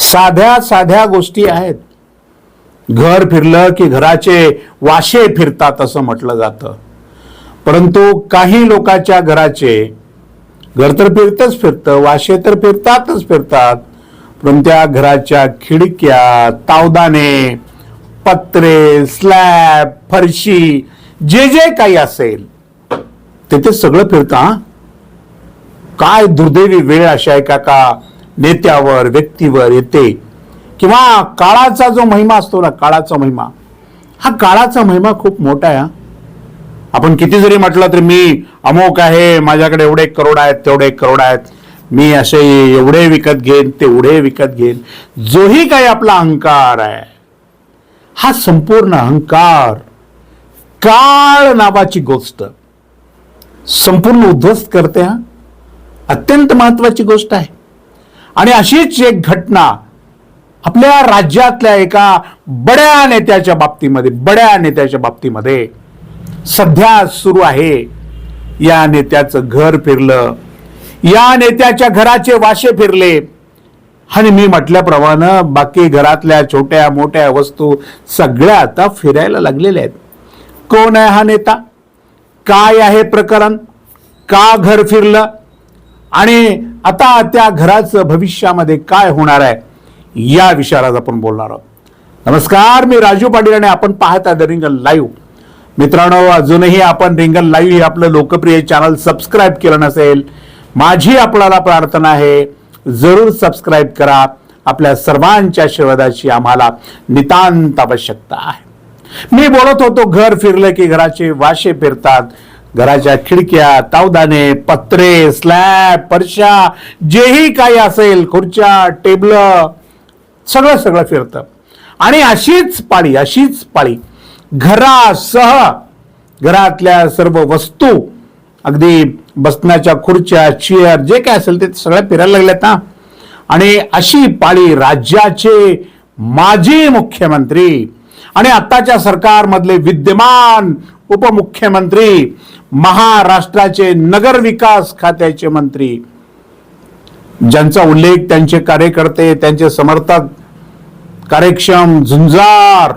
साध्या साध्या गोष्टी आहेत. घर फिरलं की घराचे वाशे फिरतात असं म्हटलं जातं. परंतु काही लोकांच्या घराचे घर तर फिरतच फिरतं वाशे तर फिरतातच फिरतात पण त्या घराच्या खिडक्या तावदाने पत्रे स्लॅब फरशी जे जे काही असेल ते ते सगळं फिरतं काय दुर्दैवी वेळ अशी आहे का का नेत्यावर व्यक्तीवर येते. किंवा काळाचा जो महिमा असतो ना काळाचा महिमा हा काळाचा महिमा खूप मोठा आहे हा. आपण किती जरी म्हटलं तरी मी अमोक आहे माझ्याकडे एवढे करोड आहेत तेवढे करोड आहेत. मी असे एवढे विकत घेईन तेवढे विकत घेईन. जोही काही आपला अहंकार आहे. हा संपूर्ण अहंकार काळ नावाची गोष्ट संपूर्ण उद्ध्वस्त करते हा. अत्यंत महत्वाची गोष्ट आहे. आणि अशीच एक घटना आपल्या राज्यातल्या एका बड्या नेत्याच्या बाबतीमध्ये बड्या नेत्याच्या बाबतीमध्ये सध्या सुरू आहे. या नेत्याचं घर फिरलं. या नेत्याच्या घराचे वाशे फिरले. आणि मी म्हटल्याप्रमाणे बाकी घरातल्या छोट्या मोठ्या वस्तू सगळ्या आता फिरायला लागलेल्या आहेत. कोण आहे हा नेता? काय आहे प्रकरण? का घर फिरलं? आणि आता त्या घराचं भविष्यामध्ये काय होणार आहे या विषयावर आज आपण बोलणार आहोत. नमस्कार मी राजू पाटील आणि आपण पाहत आहे रिंगल लाईव्ह. मित्रांनो अजूनही आपण रिंगल लाईव्ह हे आपलं लोकप्रिय चॅनल सबस्क्राईब केलं नसेल माझी आपल्याला प्रार्थना आहे जरूर सबस्क्राईब करा. आपल्या सर्वांच्या आशीर्वादाची आम्हाला नितांत आवश्यकता आहे. मी बोलत होतो घर फिरलं की घराचे वाशे फिरतात. घराच्या खिडक्या तावदाने पत्रे स्लॅब परशा जेही काही असेल खुर्च्या टेबल सगळं सगळं फिरतं. आणि अशीच पाळी अशीच पाळी. घरासह घरातल्या सर्व वस्तू अगदी बसण्याच्या खुर्च्या चेअर जे काय असेल ते सगळ्या फिरायला लागल्यात ना. आणि अशी पाळी राज्याचे माजी मुख्यमंत्री आणि आत्ताच्या सरकारमधले विद्यमान उपमुख्यमंत्री महाराष्ट्राचे नगर विकास खात्याचे मंत्री. ज्यांचा उल्लेख त्यांचे कार्यकर्ते त्यांचे समर्थक कार्यक्षम झुंजार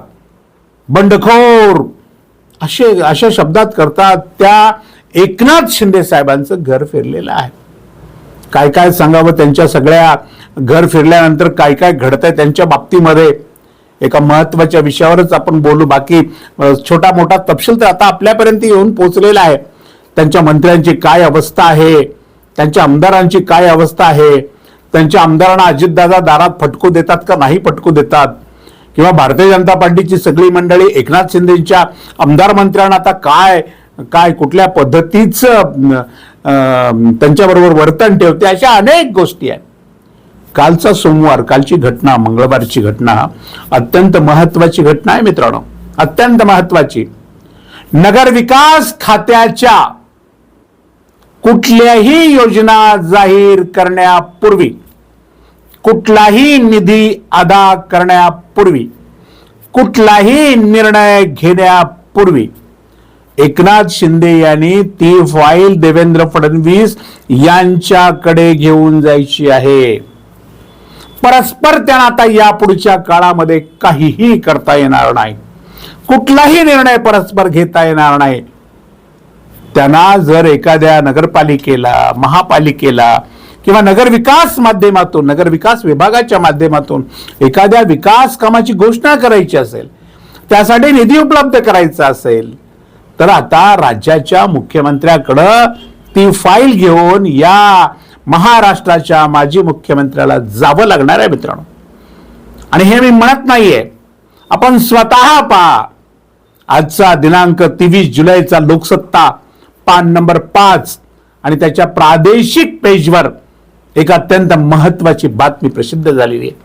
बंडखोर असे अशा शब्दात करतात त्या एकनाथ शिंदे साहेबांचं घर फिरलेलं आहे. काय काय सांगावं त्यांच्या सगळ्या घर फिरल्यानंतर काय काय घडतंय त्यांच्या बाबतीमध्ये? एका महत्त्वाच्या विषयावरच आपण बोलू. बाकी छोटा मोठा तपशील तर आता आपल्यापर्यंत येऊन पोहोचलेला आहे. त्यांच्या मंत्र्यांची काय अवस्था आहे? त्यांच्या आमदारांची काय अवस्था आहे? त्यांच्या आमदारांना अजितदादा दारात फटकू देतात का नाही फटकू देतात? किंवा भारतीय जनता पार्टीची सगळी मंडळी एकनाथ शिंदेच्या आमदार मंत्र्यांना आता काय काय कुठल्या पद्धतीचं त्यांच्याबरोबर वर्तन ठेवते अशा अनेक गोष्टी आहेत. कालचा सोमवार कालची घटना मंगळवारची घटना अत्यंत महत्वाची घटना आहे मित्रांनो. अत्यंत महत्वाची नगर विकास खात्याच्या कुठल्याही योजना जाहीर करण्यापूर्वी कुठलाही निधी अदा करण्यापूर्वी कुठलाही निर्णय घेण्यापूर्वी एकनाथ शिंदे यांनी ती फाईल देवेंद्र फडणवीस यांच्याकडे घेऊन जायची आहे. परस्पर त्यांना आता यापुढच्या काळामध्ये काहीही करता येणार नाही. कुठलाही निर्णय परस्पर घेता येणार नाही. त्यांना जर एखाद्या नगरपालिकेला महापालिकेला किंवा नगर विकास माध्यमातून नगर विकास विभागाच्या माध्यमातून एखाद्या विकास कामाची घोषणा करायची असेल त्यासाठी निधी उपलब्ध करायचा असेल तर आता राज्याच्या मुख्यमंत्र्याकडं ती फाईल घेऊन या महाराष्ट्राच्या माजी मुख्यमंत्र्याला जावं लागणार आहे मित्रांनो. आणि हे मी म्हणत नाहीये. आपण स्वतः पहा. आजचा दिनांक तेवीस जुलैचा लोकसत्ता पान नंबर पाच. आणि त्याच्या प्रादेशिक पेजवर एक अत्यंत महत्वाची बातमी प्रसिद्ध झालेली आहे.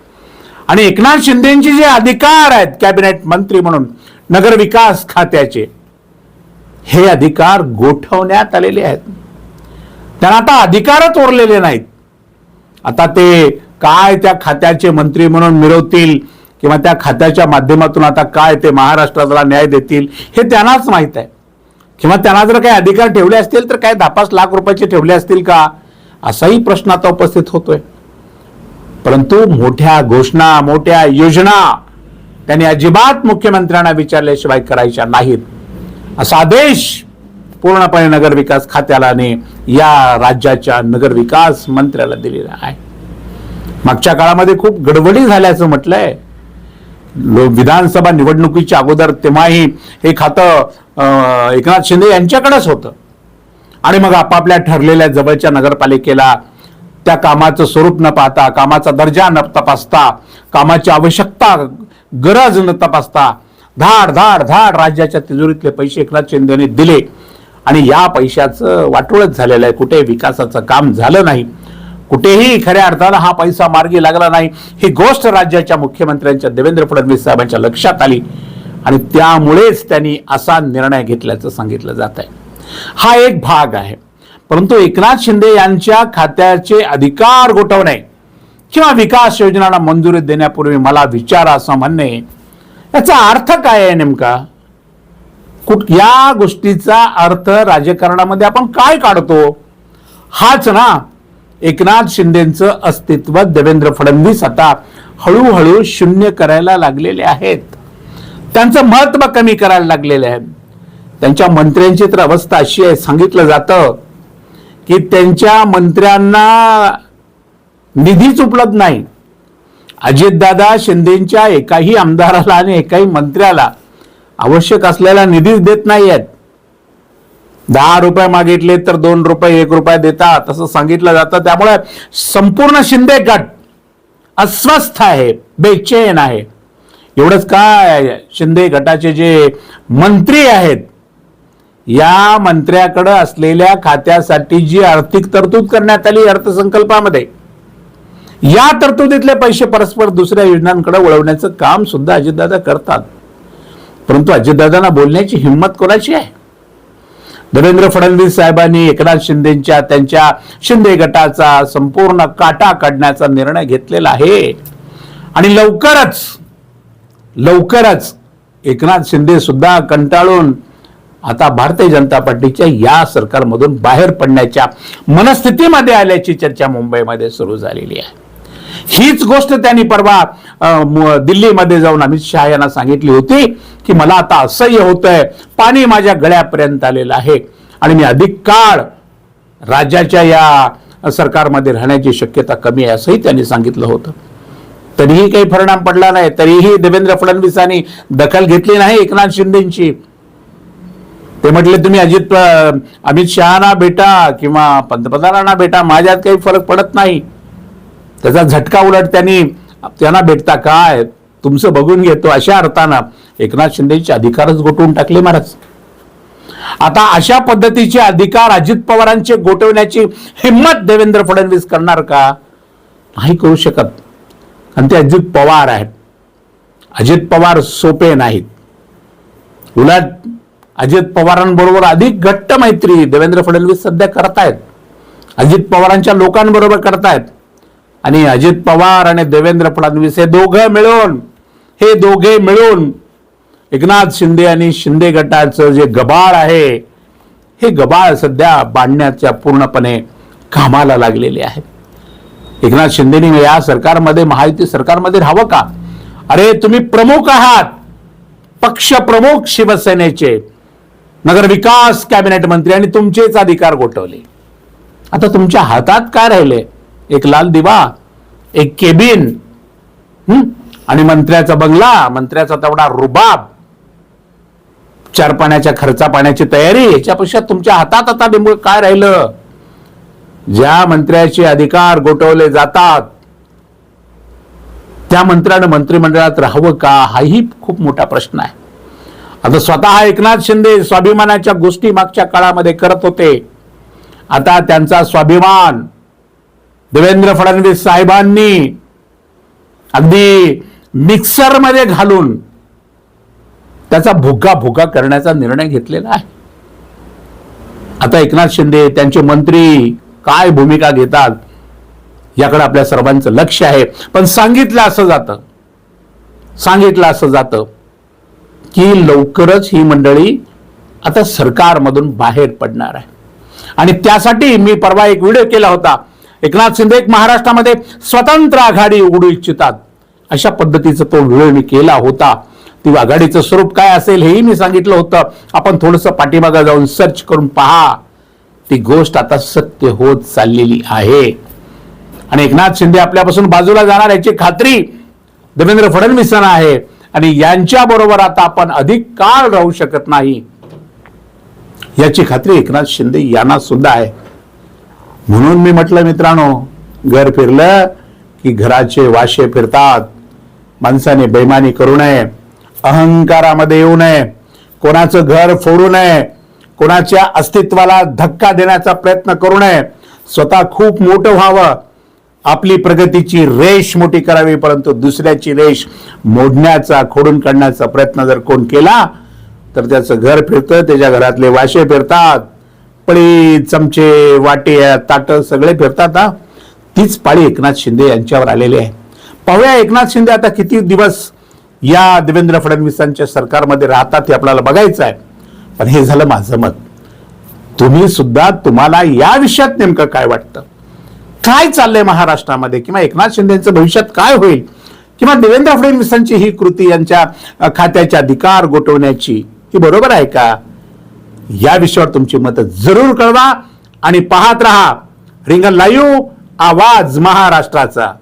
आणि एकनाथ शिंदेचे जे अधिकार आहेत कॅबिनेट मंत्री म्हणून नगर विकास खात्याचे हे अधिकार गोठवण्यात आलेले आहेत. त्यांना आता अधिकारच उरलेले नाहीत. आता ते काय त्या खात्याचे मंत्री म्हणून मिळवतील किंवा त्या खात्याच्या माध्यमातून आता काय ते महाराष्ट्राला न्याय देतील हे त्यांनाच माहीत आहे. किंवा त्यांना जर काही अधिकार ठेवले असतील तर काय दहा पाच लाख रुपयाचे ठेवले असतील का? असाही प्रश्न आता उपस्थित होतोय. परंतु मोठ्या घोषणा मोठ्या योजना त्यांनी अजिबात मुख्यमंत्र्यांना विचारल्याशिवाय करायच्या नाहीत. असा आदेश पूर्णपणे नगरविकास खात्याला आणि या राज्याच्या नगरविकास मंत्र्याला दिलेला आहे. मागच्या काळामध्ये खूप गडबडी झाल्याचं म्हटलंय. विधानसभा निवडणुकीच्या अगोदर तेव्हाही हे खातं एकनाथ शिंदे यांच्याकडेच होतं. आणि मग आपापल्या ठरलेल्या जवळच्या नगरपालिकेला त्या कामाचं स्वरूप न पाहता कामाचा दर्जा न तपासता कामाची आवश्यकता गरज न तपासता धाड धाड धाड राज्याच्या तिजोरीतले पैसे एकनाथ शिंदेने दिले. आणि या पैशाचं वाटोळच झालेलं आहे. कुठे विकासाचं काम झालं नाही कुठेही खऱ्या अर्थानं हा पैसा मार्गी लागला नाही. ही गोष्ट राज्याच्या मुख्यमंत्र्यांच्या देवेंद्र फडणवीस साहेबांच्या लक्षात आली आणि त्यामुळेच त्यांनी असा निर्णय घेतल्याचं सांगितलं जात आहे. हा एक भाग आहे. परंतु एकनाथ शिंदे यांच्या खात्याचे अधिकार गोठवणे किंवा विकास योजनांना मंजुरी देण्यापूर्वी मला विचारा असं म्हणणे याचा अर्थ काय आहे नेमका? कुठ या गोष्टीचा अर्थ राजकारणामध्ये आपण काय काढतो? हाच ना एकनाथ शिंदेचं अस्तित्व देवेंद्र फडणवीस आता हळूहळू शून्य करायला लागलेले आहेत. त्यांचं महत्त्व कमी करायला लागलेले आहे त्यांच्या मंत्र्यांची तर अवस्था अशी आहे सांगितलं जातं की त्यांच्या मंत्र्यांना निधीच उपलब्ध नाही. अजितदादा शिंदेच्या एकाही आमदाराला आणि एकाही मंत्र्याला आवश्यक असलेला निधीच देत नाही आहेत दहा रुपये मागितले तर दोन रुपये एक रुपये देतात असं सांगितलं जातं. त्यामुळे संपूर्ण शिंदे गट अस्वस्थ आहे बेचैन आहे. एवढंच काय शिंदे गटाचे जे मंत्री आहेत या मंत्र्याकडे असलेल्या खात्यासाठी जी आर्थिक तरतूद करण्यात आली अर्थसंकल्पामध्ये या तरतुदीतले पैसे परस्पर दुसऱ्या योजनांकडे वळवण्याचं काम सुद्धा अजितदादा करतात. परंतु अजितदादांना बोलण्याची हिंमत कोणाची आहे? देवेंद्र फडणवीस साहेबांनी एकनाथ शिंदेच्या त्यांच्या शिंदे गटाचा संपूर्ण काटा काढण्याचा निर्णय घेतलेला आहे. आणि लवकरच लवकरच एकनाथ शिंदे सुद्धा कंटाळून आता भारतीय जनता पार्टीच्या या सरकारमधून बाहेर पडण्याच्या मनस्थितीमध्ये आल्याची चर्चा मुंबईमध्ये सुरू झालेली आहे. हीच गोष्ट त्यांनी परवा दिल्लीमध्ये जाऊन अमित शहा यांना सांगितली होती की मला आता असह्य होतंय. पाणी माझ्या गळ्यापर्यंत आलेलं आहे. आणि मी अधिक काळ राज्याच्या या सरकारमध्ये राहण्याची शक्यता कमी आहे असंही त्यांनी सांगितलं होतं. तरीही काही परिणाम पडला नाही. तरीही देवेंद्र फडणवीसांनी दखल घेतली नाही एकनाथ शिंदेची. ते म्हटले तुम्ही अजित अमित शहाना भेटा किंवा पंतप्रधानांना भेटा माझ्यात काही फरक पडत नाही. त्याचा झटका उलट त्यांनी त्यांना भेटता काय? तुमचं बघून घेतो अशा अर्थानं एकनाथ शिंदेचे अधिकारच गोठवून टाकले महाराज. आता अशा पद्धतीचे अधिकार अजित पवारांचे गोठवण्याची हिंमत देवेंद्र फडणवीस करणार का? नाही करू शकत. आणि ते अजित पवार आहेत. अजित पवार सोपे नाहीत. उलट अजित पवारांबरोबर अधिक घट्ट मैत्री देवेंद्र फडणवीस सध्या करतायत. अजित पवारांच्या लोकांबरोबर करतायत. आणि अजित पवार आणि देवेंद्र फडणवीस हे दोघं मिळून हे दोघे मिळून एकनाथ शिंदे आणि शिंदे गटाचं जे गबाळ आहे हे गबाळ सध्या बांधण्याच्या पूर्णपणे कामाला लागलेले आहे. एकनाथ शिंदेनी या सरकारमध्ये महायुती सरकारमध्ये राहावं का? अरे तुम्ही प्रमुख आहात. पक्ष प्रमुख शिवसेनेचे. नगर विकास कॅबिनेट मंत्री आणि तुमचेच अधिकार गोठवले. आता तुमच्या हातात काय राहिले? एक लाल दिवा एक केबिन आणि मंत्र्याचा बंगला मंत्र्याचा तेवढा रुबाब चार पाण्याच्या खर्चा पाण्याची तयारी याच्यापेक्षा तुमच्या हातात आता नेमकं काय राहिलं? ज्या मंत्र्याचे अधिकार गोठवले जातात त्या मंत्र्यानं मंत्रिमंडळात राहावं का? हाही खूप मोठा प्रश्न आहे. आता स्वतः एकनाथ शिंदे स्वाभिमानाच्या गोष्टी मागच्या काळामध्ये करत होते. आता त्यांचा स्वाभिमान देवेंद्र फडणवीस साहेबांनी अगदी मिक्सरमध्ये घालून त्याचा भुगा भुगा करण्याचा निर्णय घेतलेला आहे. आता एकनाथ शिंदे त्यांचे मंत्री काय भूमिका घेतात याकडे आपल्या सर्वांचं लक्ष आहे. पण सांगितलं असं जातं सांगितलं असं जातं की लवकरच ही मंडळी आता सरकारमधून बाहेर पडणार आहे. आणि त्यासाठी मी परवा एक व्हिडिओ केला होता एकनाथ शिंदे एक महाराष्ट्रामध्ये स्वतंत्र आघाडी उघडू इच्छितात. अशा पद्धतीचा तो व्हिडिओ मी केला होता. ती आघाडीचं स्वरूप काय असेल हेही मी सांगितलं होतं. आपण थोडंसं पाठीमागे जाऊन सर्च करून पहा. ती गोष्ट आता सत्य होत चाललेली आहे. आणि एकनाथ शिंदे आपल्यापासून बाजूला जाणार याची खात्री देवेंद्र फडणवीसांना आहे. आणि यांच्या बरोबर आता आपण अधिक काळ राहू शकत नाही. याची खात्री एकनाथ शिंदे यांना सुद्धा आहे. म्हणून मी म्हटलं मित्रांनो घर फिरलं की घराचे वाशे फिरतात. माणसाने बेमानी करू नये. अहंकारामध्ये येऊ नये. कोणाचं घर फोडू नये. कोणाच्या अस्तित्वाला धक्का देण्याचा प्रयत्न करू नये. स्वतः खूप मोठं व्हावं. आपली प्रगतीची रेष मोठी करावी परंतु दुसऱ्याची रेष मोडण्याचा खोडून काढण्याचा प्रयत्न जर कोण केला तर त्याचं घर फिरतं त्याच्या घरातले वाशे फिरतात. पळी चमचे वाटे ताट सगळे फिरतात हा. तीच पाळी एकनाथ शिंदे यांच्यावर आलेली आहे. पाहूया एकनाथ शिंदे आता किती दिवस या देवेंद्र फडणवीसांच्या सरकारमध्ये राहतात हे आपल्याला बघायचं आहे. पण हे झालं माझं मत. तुम्ही सुद्धा तुम्हाला या विषयात नेमकं काय वाटतं? काय चाललंय महाराष्ट्रामध्ये? किंवा एकनाथ शिंदेचं भविष्यात काय होईल? किंवा देवेंद्र फडणवीसांची ही कृती यांच्या खात्याचे अधिकार गोठवण्याची ही बरोबर आहे का? या विषयावर तुमची मतं जरूर कळवा आणि पाहत रहा. रिंगण लाईव्ह आवाज महाराष्ट्राचा.